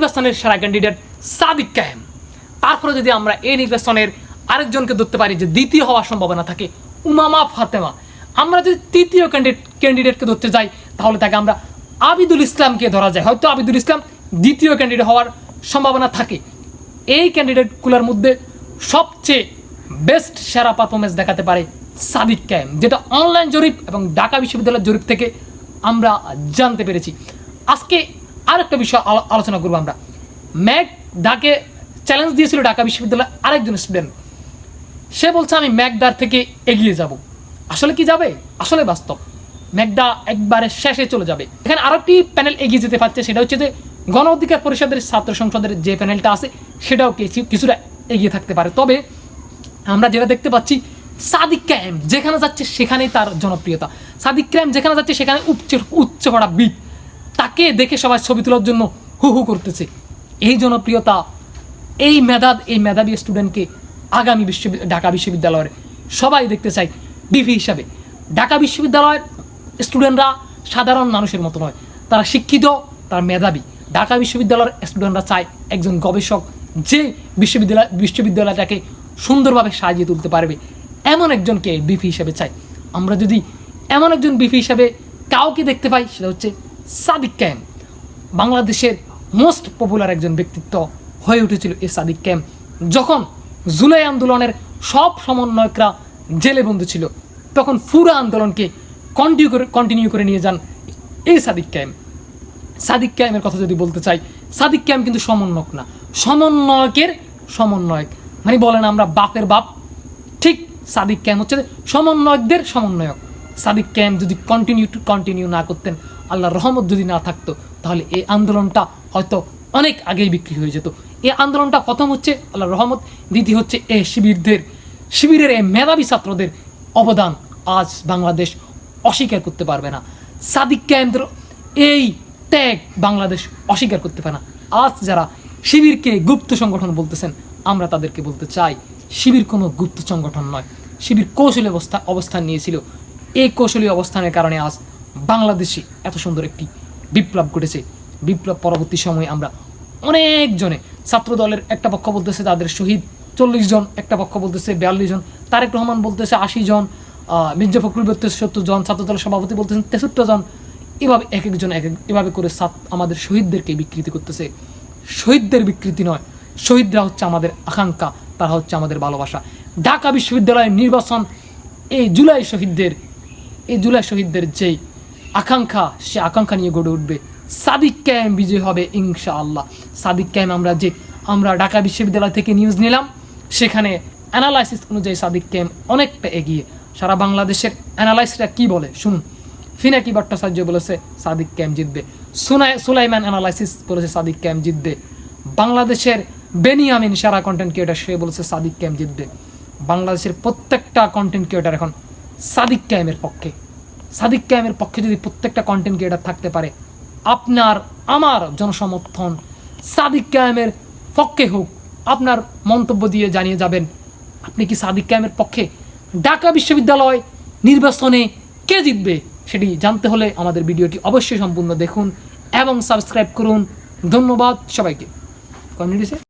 নির্বাচনের সেরা ক্যান্ডিডেট সাদিক কায়েম। তারপরে যদি আমরা এই নির্বাচনের আরেকজনকে ধরতে পারি যে দ্বিতীয় হওয়ার সম্ভাবনা থাকে, উমামা ফাতেমা। আমরা যদি তৃতীয় ক্যান্ডিডেট ক্যান্ডিডেটকে ধরতে যাই, তাহলে তাকে আমরা আবিদুল ইসলামকে ধরা যায়। হয়তো আবিদুল ইসলাম দ্বিতীয় ক্যান্ডিডেট হওয়ার সম্ভাবনা থাকে। এই ক্যান্ডিডেটগুলোর মধ্যে সবচেয়ে বেস্ট সেরা পারফরমেন্স দেখাতে পারে সাদিক কায়েম, যেটা অনলাইন জরিপ এবং ঢাকা বিশ্ববিদ্যালয়ের জরিপ থেকে আমরা জানতে পেরেছি। আজকে আরেকটা বিষয় আলোচনা করব আমরা। ম্যাক ডাকে চ্যালেঞ্জ দিয়েছিল ঢাকা বিশ্ববিদ্যালয়ের আরেকজন স্টুডেন্ট সে বলছে, আমি ম্যাকদার থেকে এগিয়ে যাব। আসলে কি যাবে? আসলে বাস্তব। ম্যাকডা একবারে শেষে চলে যাবে। এখানে আরও একটি প্যানেল এগিয়ে যেতে পারছে, সেটা হচ্ছে যে গণ অধিকার পরিষদের ছাত্র সংসদের যে প্যানেলটা আছে, সেটাও কিছু কিছুটা এগিয়ে থাকতে পারে। তবে আমরা যেটা দেখতে পাচ্ছি, সাদিক ক্যাম যেখানে যাচ্ছে সেখানেই তার জনপ্রিয়তা। সাদিক ক্যাম যেখানে যাচ্ছে সেখানে উচ্চ উচ্চ পড়া বিট তাকে দেখে সবাই ছবি তোলার জন্য হু হু করতেছে? এই জনপ্রিয়তা, এই মেধাদ এই মেধাবী স্টুডেন্টকে আগামী বিশ্ব, ঢাকা বিশ্ববিদ্যালয়ের সবাই দেখতে চাই ডিভি হিসাবে। ঢাকা বিশ্ববিদ্যালয়ের স্টুডেন্টরা সাধারণ মানুষের মতো নয়, তারা শিক্ষিত, তারা মেধাবী। ঢাকা বিশ্ববিদ্যালয়ের স্টুডেন্টরা চায় একজন গবেষক যে বিশ্ববিদ্যালয়, বিশ্ববিদ্যালয়টাকে সুন্দরভাবে সাজিয়ে তুলতে পারবে। এমন একজনকে বিপি হিসাবে চাই আমরা যদি এমন একজন বিপি হিসাবে কাউকে দেখতে পাই, সেটা হচ্ছে সাদিক ক্যাম, বাংলাদেশের মোস্ট পপুলার একজন ব্যক্তিত্ব হয়ে উঠেছিল এই সাদিক ক্যাম্প যখন জুলাই আন্দোলনের সব সমন্বয়করা জেলে বন্দী ছিল, তখন পুরো আন্দোলনকে কন্টিনিউ করে কন্টিনিউ করে নিয়ে যান এই সাদিক ক্যাম্প সাদিক ক্যামের কথা যদি বলতে চাই, সাদিক ক্যাম কিন্তু সমন্বয়ক না, সমন্বয়কের সমন্বয়ক। মানে বলেন আমরা বাপের বাপ, ঠিক সাদিক ক্যাম হচ্ছে সমন্বয়কদের সমন্বয়ক। সাদিক ক্যাম যদি কন্টিনিউ টু কন্টিনিউ না করতেন আল্লাহর রহমত যদি না থাকতো, তাহলে এই আন্দোলনটা হয়তো অনেক আগেই বিক্রি হয়ে যেত। এই আন্দোলনটা প্রথম হচ্ছে আল্লাহর রহমত, দ্বিতীয় হচ্ছে এ শিবিরদের, শিবিরের এই মেধাবী ছাত্রদের অবদান আজ বাংলাদেশ অস্বীকার করতে পারবে না। সাদিক ক্যামদের এই ত্যাগ বাংলাদেশ অস্বীকার করতে পারে না। আজ যারা শিবিরকে গুপ্ত সংগঠন বলতেছেন, আমরা তাদেরকে বলতে চাই, শিবির কোনো গুপ্ত সংগঠন নয়। শিবির কৌশলী অবস্থা, অবস্থান নিয়েছিল। এই কৌশলী অবস্থানের কারণে আজ বাংলাদেশে এত সুন্দর একটি বিপ্লব ঘটেছে। বিপ্লব পরবর্তী সময়ে আমরা অনেকজনে ছাত্র দলের একটা পক্ষ বলতেছে, তাদের শহীদ চল্লিশ জন, একটা পক্ষ বলতেছে বিয়াল্লিশ জন, তারেক রহমান বলতেছে আশি জন মির্জা ফখরুল বলতেছে সত্তর জন ছাত্র দলের সভাপতি বলতেছেন তেষট্টি জন। এভাবে এক একজন, এক এভাবে করে আমাদের শহীদদেরকে বিকৃতি করতেছে। শহীদদের বিকৃতি নয়, শহীদরা হচ্ছে আমাদের আকাঙ্ক্ষা, তারা হচ্ছে আমাদের ভালোবাসা। ঢাকা বিশ্ববিদ্যালয়ের নির্বাচন এই জুলাই শহীদদের, এই জুলাই শহীদদের যেই আকাঙ্ক্ষা, সে আকাঙ্ক্ষা নিয়ে গড়ে উঠবে। সাদিক ক্যাম বিজয় হবে ইনশা আল্লাহ সাদিক ক্যাম আমরা যে, আমরা ঢাকা বিশ্ববিদ্যালয় থেকে নিউজ নিলাম, সেখানে অ্যানালাইসিস অনুযায়ী সাদিক ক্যাম অনেকটা এগিয়ে। সারা বাংলাদেশের অ্যানালাইসিসটা কি বলে? শুনুন। ফিনাকি ভট্টাচার্য বলেছে, সাদিক ক্যাম জিতবে। সুনাই, সুলাইমান অ্যানালাইসিস বলেছে, সাদিক ক্যাম জিতবে। বাংলাদেশের বেনিয়ামিন সারা কন্টেন্ট ক্রিয়েটার সে বলেছে, সাদিক ক্যাম জিতবে। বাংলাদেশের প্রত্যেকটা কন্টেন্ট ক্রিয়েটার এখন সাদিক ক্যামের পক্ষে। সাদিক ক্যামের পক্ষে যদি প্রত্যেকটা কন্টেন্ট ক্রিয়েটার থাকতে পারে, আপনার, আমার জনসমর্থন সাদিক ক্যামের পক্ষে হোক, আপনার মন্তব্য দিয়ে জানিয়ে যাবেন, আপনি কি সাদিক ক্যামের পক্ষে ঢাকা বিশ্ববিদ্যালয় নির্বাচনে কে জিতবে সেটি জানতে হলে আমাদের ভিডিওটি অবশ্যই সম্পূর্ণ দেখুন এবং সাবস্ক্রাইব করুন। ধন্যবাদ সবাইকে। কমিউনিটি